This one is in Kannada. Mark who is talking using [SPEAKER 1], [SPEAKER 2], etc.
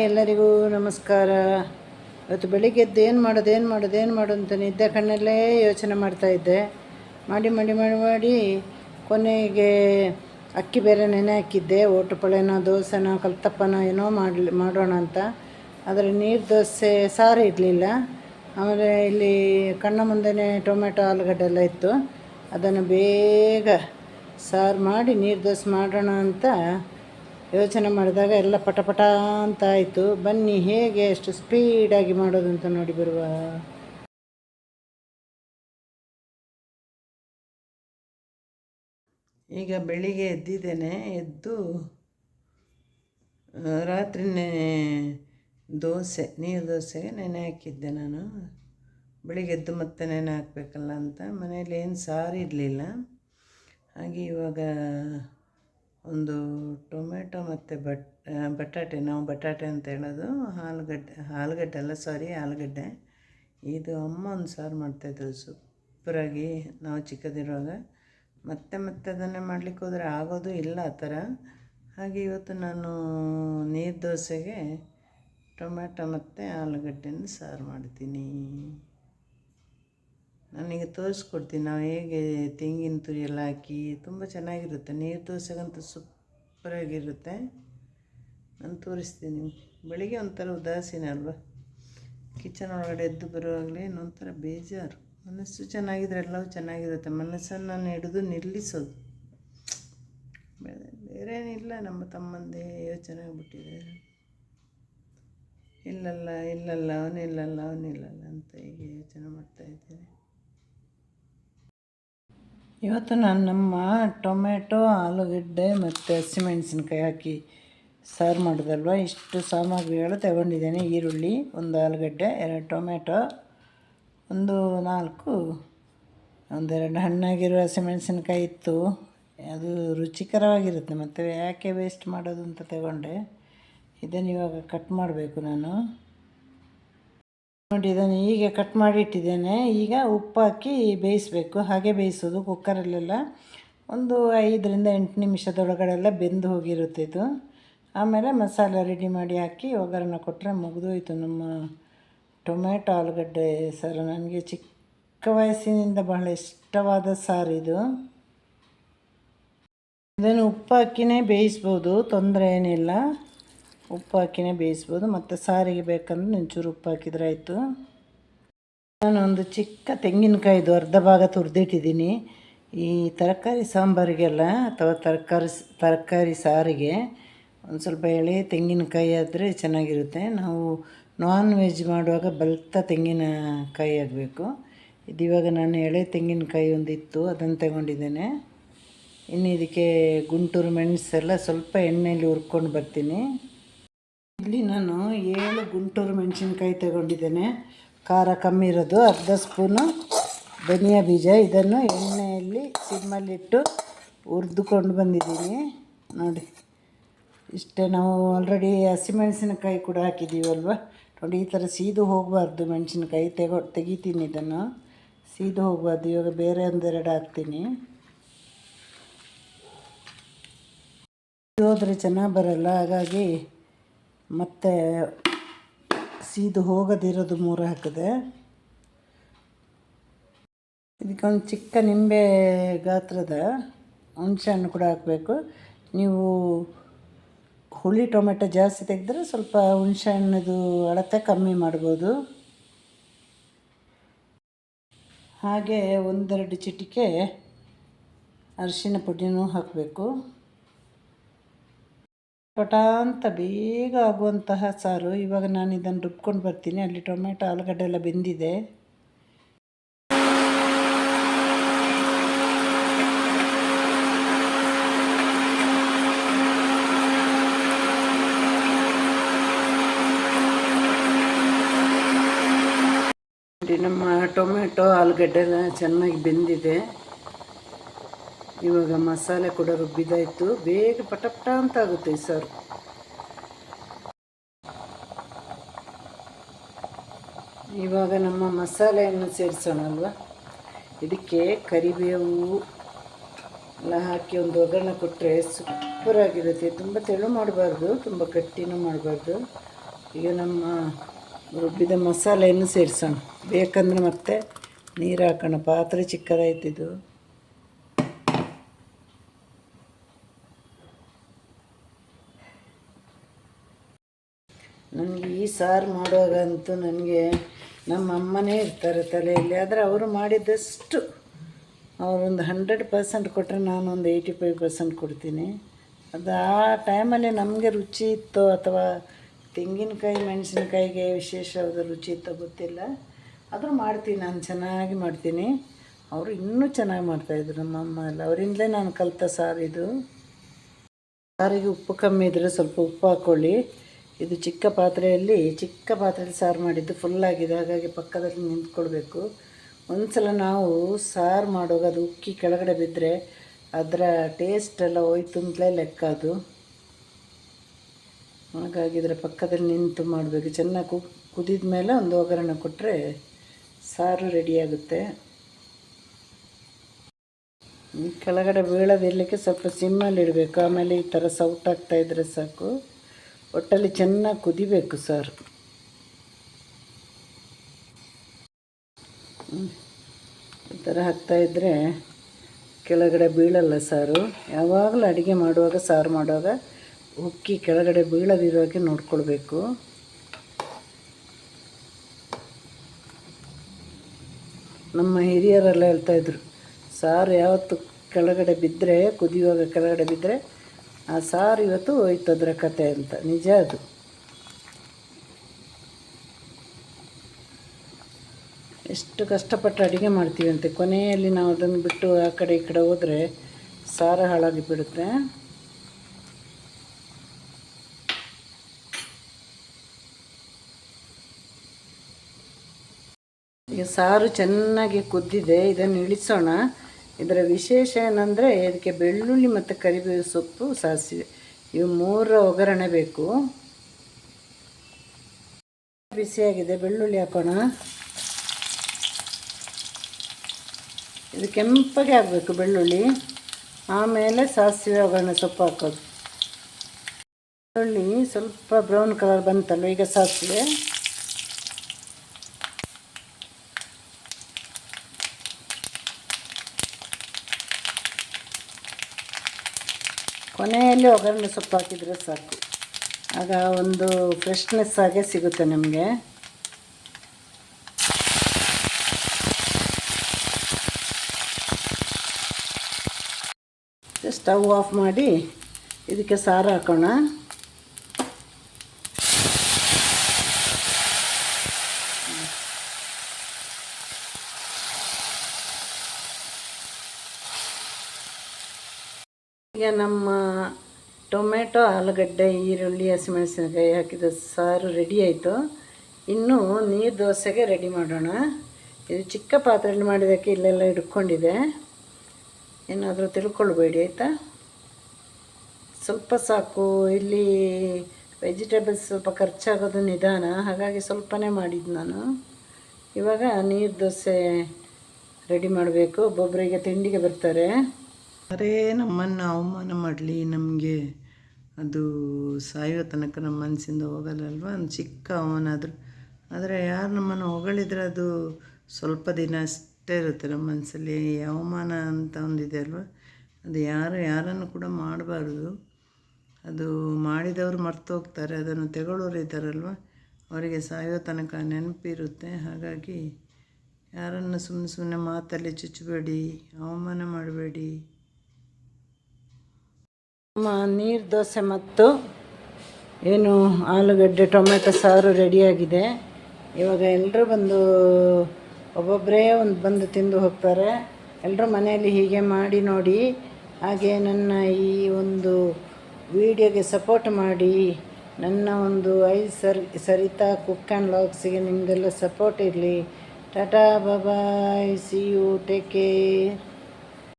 [SPEAKER 1] ಎಲ್ಲರಿಗೂ ನಮಸ್ಕಾರ. ಇವತ್ತು ಬೆಳಿಗ್ಗೆ ಎದ್ದು ಏನು ಮಾಡೋದು ಏನು ಮಾಡೋದು ಏನು ಮಾಡೋದು ಅಂತ ನಿದ್ದೆ ಕಣ್ಣಲ್ಲೇ ಯೋಚನೆ ಮಾಡ್ತಾ ಇದ್ದೆ. ಮಾಡಿ ಮಾಡಿ ಮಾಡಿ ಮಾಡಿ ಕೊನೆಗೆ ಅಕ್ಕಿ ಬೇರೆ ನೆನೆ ಹಾಕಿದ್ದೆ. ಓಟುಪಳೆನೋ ದೋಸೆನೋ, ಕಲ್ತಪ್ಪನ ಏನೋ ಮಾಡಲಿ, ಮಾಡೋಣ ಅಂತ. ಆದರೆ ನೀರು ದೋಸೆ ಸಾರು ಇರಲಿಲ್ಲ. ಆಮೇಲೆ ಇಲ್ಲಿ ಕಣ್ಣ ಮುಂದೆನೇ ಟೊಮೆಟೊ, ಆಲೂಗಡ್ಡೆ ಎಲ್ಲ ಇತ್ತು. ಅದನ್ನು ಬೇಗ ಸಾರು ಮಾಡಿ ನೀರು ದೋಸೆ ಮಾಡೋಣ ಅಂತ ಯೋಚನೆ ಮಾಡಿದಾಗ ಎಲ್ಲ ಪಟ ಪಟ ಅಂತ ಆಯಿತು. ಬನ್ನಿ, ಹೇಗೆ ಎಷ್ಟು ಸ್ಪೀಡಾಗಿ ಮಾಡೋದು ಅಂತ ನೋಡಿ ಬರುವ. ಈಗ ಬೆಳಿಗ್ಗೆ ಎದ್ದಿದ್ದೇನೆ. ಎದ್ದು ರಾತ್ರಿನೇ ದೋಸೆ, ನೀರು ದೋಸೆಗೆ ನೆನೆ ಹಾಕಿದ್ದೆ ನಾನು. ಬೆಳಿಗ್ಗೆ ಎದ್ದು ಮತ್ತೆ ನೆನೆ ಹಾಕಬೇಕಲ್ಲ ಅಂತ. ಮನೇಲಿ ಏನು ಸಾರು ಇರಲಿಲ್ಲ ಹಾಗೆ ಇವಾಗ ಒಂದು ಟೊಮೆಟೊ ಮತ್ತು ಬಟ್ ಬಟಾಟೆ, ನಾವು ಬಟಾಟೆ ಅಂತ ಹೇಳೋದು. ಆಲೂಗಡ್ಡೆ ಆಲೂಗಡ್ಡೆ ಅಲ್ಲ, ಸಾರಿ ಆಲೂಗಡ್ಡೆ ಇದು ಅಮ್ಮ ಒಂದು ಸಾರು ಮಾಡ್ತಾಯಿದ್ರು ಸೂಪರಾಗಿ ನಾವು ಚಿಕ್ಕದಿರುವಾಗ. ಮತ್ತೆ ಮತ್ತೆ ಅದನ್ನೇ ಮಾಡಲಿಕ್ಕೆ ಹೋದರೆ ಆಗೋದು ಇಲ್ಲ ಆ ಥರ. ಹಾಗೆ ಇವತ್ತು ನಾನು ನೀರು ದೋಸೆಗೆ ಟೊಮೆಟೊ ಮತ್ತು ಆಲೂಗಡ್ಡೆನ ಸಾರು ಮಾಡ್ತೀನಿ. ನಾನೀಗ ತೋರಿಸ್ಕೊಡ್ತೀನಿ. ನಾವು ಹೇಗೆ ತೆಂಗಿನ ತುರಿ ಎಲ್ಲ ಹಾಕಿ ತುಂಬ ಚೆನ್ನಾಗಿರುತ್ತೆ. ನೀರು ದೋಸೆಗಂತೂ ಸೂಪರಾಗಿರುತ್ತೆ ನಾನು ತೋರಿಸ್ತೀನಿ ಬೆಳಿಗ್ಗೆ ಒಂಥರ ಉದಾಸೀನ ಅಲ್ವಾ? ಕಿಚನ್ ಒಳಗಡೆ ಎದ್ದು ಬರುವಾಗಲೇ ಒಂಥರ ಬೇಜಾರು. ಮನಸ್ಸು ಚೆನ್ನಾಗಿದ್ರೆ ಎಲ್ಲವೂ ಚೆನ್ನಾಗಿರುತ್ತೆ. ಮನಸ್ಸನ್ನು ನಾನು ಹಿಡಿದು ನಿಲ್ಲಿಸೋದು. ಬೇರೆ ಬೇರೇನಿಲ್ಲ ನಮ್ಮ ತಮ್ಮಂದೇ ಯೋಚನೆ ಆಗ್ಬಿಟ್ಟಿದೆ. ಇಲ್ಲಲ್ಲ ಇಲ್ಲಲ್ಲ, ಅವನಿಲ್ಲಲ್ಲ ಅವನಿಲ್ಲಲ್ಲ ಅಂತ ಹೀಗೆ ಯೋಚನೆ ಮಾಡ್ತಾ ಇದ್ದೇನೆ. ಇವತ್ತು ನಾನು ನಮ್ಮ ಟೊಮೆಟೊ ಆಲೂಗಡ್ಡೆ ಮತ್ತು ಹಸಿಮೆಣಸಿನ್ಕಾಯಿ ಹಾಕಿ ಸಾರು ಮಾಡೋದಲ್ವ? ಇಷ್ಟು ಸಾಮಗ್ರಿಗಳು ತಗೊಂಡಿದ್ದೇನೆ. ಈರುಳ್ಳಿ, ಒಂದು ಆಲೂಗಡ್ಡೆ, ಎರಡು ಟೊಮೆಟೊ ಒಂದು ನಾಲ್ಕು, ಒಂದೆರಡು ಹಣ್ಣಾಗಿರೋ ಹಸಿಮೆಣಸಿನ್ಕಾಯಿ ಇತ್ತು. ಅದು ರುಚಿಕರವಾಗಿರುತ್ತೆ. ಮತ್ತು ಯಾಕೆ ವೇಸ್ಟ್ ಮಾಡೋದು ಅಂತ ತಗೊಂಡೆ. ಇದನ್ನು ಇವಾಗ ಕಟ್ ಮಾಡಬೇಕು ನಾನು. ನೋಡಿ ಇದನ್ನು ಹೀಗೆ ಕಟ್ ಮಾಡಿ ಇಟ್ಟಿದ್ದೇನೆ ಈಗ ಉಪ್ಪು ಹಾಕಿ ಬೇಯಿಸಬೇಕು. ಹಾಗೆ ಬೇಯಿಸೋದು ಕುಕ್ಕರಲ್ಲೆಲ್ಲ. ಒಂದು ಐದರಿಂದ ಎಂಟು ನಿಮಿಷದೊಳಗಡೆಲ್ಲ ಬೆಂದು ಹೋಗಿರುತ್ತೆ ಇದು. ಆಮೇಲೆ ಮಸಾಲೆ ರೆಡಿ ಮಾಡಿ ಹಾಕಿ ಒಗ್ಗರಣೆ ಕೊಟ್ಟರೆ ಮುಗಿದೋಯ್ತು ನಮ್ಮ ಟೊಮೆಟೊ ಆಲೂಗಡ್ಡೆ ಸಾರು. ನನಗೆ ಚಿಕ್ಕ ವಯಸ್ಸಿನಿಂದ ಬಹಳ ಇಷ್ಟವಾದ ಸಾರು ಇದು. ಇದನ್ನು ಉಪ್ಪು ಹಾಕಿನೇ ಬೇಯಿಸ್ಬೋದು ತೊಂದರೆ ಏನಿಲ್ಲ ಉಪ್ಪು ಹಾಕಿನೇ ಬೇಯಿಸ್ಬೋದು, ಮತ್ತು ಸಾರಿಗೆ ಬೇಕಂದ್ರೆ ಒಂಚೂರು ಉಪ್ಪು ಹಾಕಿದ್ರೆ ಆಯಿತು. ನಾನೊಂದು ಒಂದು ಚಿಕ್ಕ ತೆಂಗಿನಕಾಯಿದು ಅರ್ಧ ಭಾಗ ತುರಿದಿಟ್ಟಿದ್ದೀನಿ. ಈ ತರಕಾರಿ ಸಾಂಬಾರಿಗೆಲ್ಲ ಅಥವಾ ತರಕಾರಿ ತರಕಾರಿ ಸಾರಿಗೆ ಒಂದು ಸ್ವಲ್ಪ ಎಳೆ ತೆಂಗಿನಕಾಯಿ ಆದರೆ ಚೆನ್ನಾಗಿರುತ್ತೆ. ನಾವು ನಾನ್ ವೆಜ್ ಮಾಡುವಾಗ ಬಲ್ತ ತೆಂಗಿನಕಾಯಿ ಆಗಬೇಕು ಇದು ಇವಾಗ ನಾನು ಎಳೆ ತೆಂಗಿನಕಾಯಿ ಒಂದಿತ್ತು, ಅದನ್ನು ತಗೊಂಡಿದ್ದೇನೆ. ಇನ್ನು ಇದಕ್ಕೆ ಗುಂಟೂರು ಮೆಣಸೆಲ್ಲ ಸ್ವಲ್ಪ ಎಣ್ಣೆಯಲ್ಲಿ ಹುರ್ಕೊಂಡು ಬರ್ತೀನಿ. ಇಲ್ಲಿ ನಾನು ಏಳು ಗುಂಟೂರು ಮೆಣಸಿನ್ಕಾಯಿ ತಗೊಂಡಿದ್ದೇನೆ. ಖಾರ ಕಮ್ಮಿ ಇರೋದು, ಅರ್ಧ ಸ್ಪೂನು ಧನಿಯಾ ಬೀಜ. ಇದನ್ನು ಎಣ್ಣೆಯಲ್ಲಿ ಸಿಮ್ಮಲ್ಲಿಟ್ಟು ಹುರಿದುಕೊಂಡು ಬಂದಿದ್ದೀನಿ. ನೋಡಿ, ಇಷ್ಟೇ ನಾವು ಆಲ್ರೆಡಿ ಹಸಿಮೆಣಸಿನಕಾಯಿ ಕೂಡ ಹಾಕಿದ್ದೀವಲ್ವ? ನೋಡಿ, ಈ ಥರ ಸೀದು ಹೋಗಬಾರ್ದು ಮೆಣಸಿನ್ಕಾಯಿ. ತೆಗೊ, ತೆಗಿತೀನಿ ಇದನ್ನು. ಸೀದು ಹೋಗಬಾರ್ದು, ಇವಾಗ ಬೇರೆ ಒಂದೆರಡು ಹಾಕ್ತೀನಿ. ಹೋದರೆ ಚೆನ್ನಾಗಿ ಬರಲ್ಲ, ಹಾಗಾಗಿ ಮತ್ತೆ ಸೀದು ಹೋಗದಿರೋದು ಮೂರು ಹಾಕಿದೆ. ಇದಕ್ಕೊಂದು ಚಿಕ್ಕ ನಿಂಬೆ ಗಾತ್ರದ ಹುಣಸೆಹಣ್ಣು ಕೂಡ ಹಾಕಬೇಕು. ನೀವು ಹುಳಿ ಟೊಮೆಟೊ ಜಾಸ್ತಿ ತೆಗೆದ್ರೆ ಸ್ವಲ್ಪ ಹುಣಸೆಹಣ್ಣದು ಅಳತೆ ಕಮ್ಮಿ ಮಾಡ್ಬೋದು. ಹಾಗೆ ಒಂದೆರಡು ಚಿಟಿಕೆ ಅರಿಶಿನ ಪುಡಿನೂ ಹಾಕಬೇಕು. ಪಟ ಅಂತ ಬೇಗ ಆಗುವಂತಹ ಸಾರು. ಇವಾಗ ನಾನು ಇದನ್ನು ರುಬ್ಕೊಂಡು ಬರ್ತೀನಿ. ಅಲ್ಲಿ ಟೊಮೆಟೊ, ಆಲೂಗಡ್ಡೆ ಎಲ್ಲ ಬೆಂದಿದೆ. ನಮ್ಮ ಟೊಮೆಟೊ, ಆಲೂಗಡ್ಡೆ ಎಲ್ಲ ಚೆನ್ನಾಗಿ ಬೆಂದಿದೆ. ಇವಾಗ ಮಸಾಲೆ ಕೂಡ ರುಬ್ಬಿದಾಯಿತು ಬೇಗ ಪಟಪಟ ಪಟ ಅಂತ ಆಗುತ್ತೆ ಸಾರು. ಇವಾಗ ನಮ್ಮ ಮಸಾಲೆಯನ್ನು ಸೇರಿಸೋಣ ಅಲ್ವಾ ಇದಕ್ಕೆ ಕರಿಬೇವು, ಎಲ್ಲ ಹಾಕಿ ಒಂದು ಒಗ್ಗರಣೆ ಕೊಟ್ಟರೆ ಸೂಪರಾಗಿರುತ್ತೆ ತುಂಬ ತೆಳು ಮಾಡಬಾರ್ದು, ತುಂಬ ಗಟ್ಟಿನೂ ಮಾಡಬಾರ್ದು. ಈಗ ನಮ್ಮ ರುಬ್ಬಿದ ಮಸಾಲೆಯನ್ನು ಸೇರಿಸೋಣ. ಬೇಕಂದ್ರೆ ಮತ್ತೆ ನೀರು ಹಾಕೋಣ. ಪಾತ್ರೆ ಚಿಕ್ಕದಾಯ್ತಿದು ನನಗೆ ಈ ಸಾರು ಮಾಡುವಾಗಂತೂ ನನಗೆ ನಮ್ಮ ಅಮ್ಮನೇ ಇರ್ತಾರೆ ತಲೆಯಲ್ಲಿ. ಆದರೆ ಅವರು ಮಾಡಿದಷ್ಟು ಅವರೊಂದು ಹಂಡ್ರೆಡ್ ಪರ್ಸೆಂಟ್ ಕೊಟ್ಟರೆ ನಾನೊಂದು ಏಯ್ಟಿ ಫೈವ್ ಪರ್ಸೆಂಟ್ ಕೊಡ್ತೀನಿ. ಅದು ಆ ಟೈಮಲ್ಲಿ ನಮಗೆ ರುಚಿ ಇತ್ತೋ ಅಥವಾ ತೆಂಗಿನಕಾಯಿ, ಮೆಣಸಿನಕಾಯಿಗೆ ವಿಶೇಷವಾದ ರುಚಿ ಇತ್ತೋ ಗೊತ್ತಿಲ್ಲ. ಆದರೂ ಮಾಡ್ತೀನಿ, ನಾನು ಚೆನ್ನಾಗಿ ಮಾಡ್ತೀನಿ. ಅವರು ಇನ್ನೂ ಚೆನ್ನಾಗಿ ಮಾಡ್ತಾಯಿದ್ರು ನಮ್ಮ ಅಮ್ಮ ಎಲ್ಲ. ಅವರಿಂದಲೇ ನಾನು ಕಲಿತ ಸಾರು ಇದು. ಸಾರಿಗೆ ಉಪ್ಪು ಕಮ್ಮಿ ಇದ್ದರೆ ಸ್ವಲ್ಪ ಉಪ್ಪು ಹಾಕ್ಕೊಳ್ಳಿ ಇದು ಚಿಕ್ಕ ಪಾತ್ರೆಯಲ್ಲಿ ಚಿಕ್ಕ ಪಾತ್ರೆಯಲ್ಲಿ ಸಾರು ಮಾಡಿದ್ದು ಫುಲ್ಲಾಗಿದೆ ಹಾಗಾಗಿ ಪಕ್ಕದಲ್ಲಿ ನಿಂತ್ಕೊಳ್ಬೇಕು. ಒಂದು ಸಲ ನಾವು ಸಾರು ಮಾಡುವಾಗ ಅದು ಉಕ್ಕಿ ಕೆಳಗಡೆ ಬಿದ್ದರೆ ಅದರ ಟೇಸ್ಟ್ ಎಲ್ಲ ಹೋಯ್ತು ಅಂತಲೇ ಲೆಕ್ಕ ಅದು. ಹಾಗಾಗಿ ಇದರ ಪಕ್ಕದಲ್ಲಿ ನಿಂತು ಮಾಡಬೇಕು. ಚೆನ್ನಾಗಿ ಕು ಕುದಿದ ಮೇಲೆ ಒಂದು ಒಗ್ಗರಣೆ ಕೊಟ್ಟರೆ ಸಾರು ರೆಡಿಯಾಗುತ್ತೆ ಕೆಳಗಡೆ ಬೀಳೋದಿರಲಿಕ್ಕೆ ಸ್ವಲ್ಪ ಸಿಮ್ಮಲ್ಲಿ ಇಡಬೇಕು. ಆಮೇಲೆ ಈ ಥರ ಸೌಟ್ ಆಗ್ತಾ ಇದ್ರೆ ಸಾಕು. ಒಟ್ಟಲ್ಲಿ ಚೆನ್ನಾಗಿ ಕುದಿಬೇಕು ಸರ್ ಈ ಥರ ಹಾಕ್ತಾಯಿದ್ರೆ ಕೆಳಗಡೆ ಬೀಳಲ್ಲ ಸಾರು ಯಾವಾಗಲೂ ಅಡುಗೆ ಮಾಡುವಾಗ, ಸಾರು ಮಾಡುವಾಗ ಉಕ್ಕಿ ಕೆಳಗಡೆ ಬೀಳದಿರೋ ಹಾಗೆ ನೋಡ್ಕೊಳ್ಬೇಕು. ನಮ್ಮ ಹಿರಿಯರೆಲ್ಲ ಹೇಳ್ತಾಯಿದ್ರು ಸಾರು ಯಾವತ್ತು ಕೆಳಗಡೆ ಬಿದ್ದರೆ ಕುದಿಯುವಾಗ ಕೆಳಗಡೆ ಬಿದ್ದರೆ ಆ ಸಾರು ಇವತ್ತು ಹೋಯ್ತು ಅದರ ಕತೆ ಅಂತ. ನಿಜ ಅದು. ಎಷ್ಟು ಕಷ್ಟಪಟ್ಟು ಅಡುಗೆ ಮಾಡ್ತೀವಂತೆ. ಕೊನೆಯಲ್ಲಿ ನಾವು ಅದನ್ನು ಬಿಟ್ಟು ಆ ಕಡೆ ಈ ಕಡೆ ಹೋದರೆ ಸಾರು ಹಾಳಾಗಿ ಬಿಡುತ್ತೆ. ಈಗ ಸಾರು ಚೆನ್ನಾಗಿ ಕುದ್ದಿದೆ. ಇದನ್ನು ಇಳಿಸೋಣ. ಇದರ ವಿಶೇಷ ಏನಂದರೆ ಇದಕ್ಕೆ ಬೆಳ್ಳುಳ್ಳಿ ಮತ್ತು ಕರಿಬೇವು ಸೊಪ್ಪು ಸಾಸಿವೆ. ಇವು ಮೂರ ಒಗ್ಗರಣೆ ಬೇಕು. ಬಿಸಿಯಾಗಿದೆ, ಬೆಳ್ಳುಳ್ಳಿ ಹಾಕೋಣ. ಇದು ಕೆಂಪಗೆ ಆಗಬೇಕು ಬೆಳ್ಳುಳ್ಳಿ. ಆಮೇಲೆ ಸಾಸಿವೆ ಒಗ್ಗರಣೆ ಸೊಪ್ಪು ಹಾಕೋದು. ಬೆಳ್ಳುಳ್ಳಿ ಸ್ವಲ್ಪ ಬ್ರೌನ್ ಕಲರ್ ಬಂತಲ್ವ, ಈಗ ಸಾಸಿವೆ. ಕೊನೆಯಲ್ಲಿ ಒಗ್ಗರಣೆ ಸೊಪ್ಪು ಹಾಕಿದರೆ ಸಾಕು. ಆಗ ಒಂದು ಫ್ರೆಶ್ನೆಸ್ ಹಾಗೆ ಸಿಗುತ್ತೆ ನಮಗೆ. ಸ್ಟವ್ ಆಫ್ ಮಾಡಿ ಇದಕ್ಕೆ ಸಾರು ಹಾಕೋಣ. ಈಗ ನಮ್ಮ ಟೊಮೆಟೊ ಆಲೂಗಡ್ಡೆ, ಈರುಳ್ಳಿ, ಹಸಿಮೆಣಸಿನಕಾಯಿ ಹಾಕಿದ ಸಾರು ರೆಡಿ ಆಯಿತು. ಇನ್ನು ನೀರು ದೋಸೆಗೆ ರೆಡಿ ಮಾಡೋಣ. ಇದು ಚಿಕ್ಕ ಪಾತ್ರೆಯಲ್ಲಿ ಮಾಡಿದ್ದಕ್ಕೆ ಇಲ್ಲೆಲ್ಲ ಹಿಡ್ಕೊಂಡಿದೆ. ಏನಾದರೂ ತಿಳ್ಕೊಳ್ಬೇಡಿ, ಆಯಿತಾ? ಸ್ವಲ್ಪ ಸಾಕು. ಇಲ್ಲಿ ವೆಜಿಟೇಬಲ್ಸ್ ಸ್ವಲ್ಪ ಖರ್ಚಾಗೋದು ನಿಧಾನ. ಹಾಗಾಗಿ ಸ್ವಲ್ಪನೇ ಮಾಡಿದ್ದು ನಾನು. ಇವಾಗ ನೀರು ದೋಸೆ ರೆಡಿ ಮಾಡಬೇಕು. ಒಬ್ಬೊಬ್ಬರಿಗೆ ತಿಂಡಿಗೆ ಬರ್ತಾರೆ. ಅರೇ ನಮ್ಮನ್ನು ಅವಮಾನ ಮಾಡಲಿ, ನಮಗೆ ಅದು ಸಾಯೋ ತನಕ ನಮ್ಮ ಮನಸ್ಸಿಂದ ಹೋಗಲ್ಲಲ್ವ? ಒಂದು ಚಿಕ್ಕ ಅವಮಾನ ಆದರೂ ಆದರೆ ಯಾರು ನಮ್ಮನ್ನು ಹೊಗಳಿದ್ರೆ ಅದು ಸ್ವಲ್ಪ ದಿನ ಅಷ್ಟೇ ಇರುತ್ತೆ ನಮ್ಮ ಮನಸ್ಸಲ್ಲಿ. ಅವಮಾನ ಅಂತ ಒಂದಿದೆ ಅಲ್ವ? ಅದು ಯಾರು, ಯಾರನ್ನು ಕೂಡ ಮಾಡಬಾರ್ದು. ಅದು ಮಾಡಿದವರು ಮರ್ತು ಹೋಗ್ತಾರೆ, ಅದನ್ನು ತೆಗೊಳ್ಳೋರು ಇದ್ದಾರಲ್ವ? ಅವರಿಗೆ ಸಾಯೋ ತನಕ ನೆನಪಿರುತ್ತೆ. ಹಾಗಾಗಿ ಯಾರನ್ನು ಸುಮ್ಮನೆ ಸುಮ್ಮನೆ ಮಾತಲ್ಲಿ ಚುಚ್ಚಬೇಡಿ, ಅವಮಾನ ಮಾಡಬೇಡಿ. ನೀರು ದೋಸೆ ಮತ್ತು ಏನು ಆಲೂಗಡ್ಡೆ, ಟೊಮೆಟೊ ಸಾರು ರೆಡಿಯಾಗಿದೆ ಇವಾಗ ಎಲ್ಲರೂ ಬಂದು ಒಬ್ಬೊಬ್ಬರೇ ಒಂದು ಬಂದು ತಿಂದು ಹೋಗ್ತಾರೆ. ಎಲ್ಲರೂ ಮನೆಯಲ್ಲಿ ಹೀಗೆ ಮಾಡಿ ನೋಡಿ. ಹಾಗೆ ನನ್ನ ಈ ಒಂದು ವಿಡಿಯೋಗೆ ಸಪೋರ್ಟ್ ಮಾಡಿ. ನನ್ನ ಒಂದು ಐ ಸರ್, ಸರಿತಾ ಕುಕ್ ಆ್ಯಂಡ್ ಲಾಕ್ಸಿಗೆ ನಿಮ್ಮದೆಲ್ಲ ಸಪೋರ್ಟ್ ಇರಲಿ. Tata bye see you take care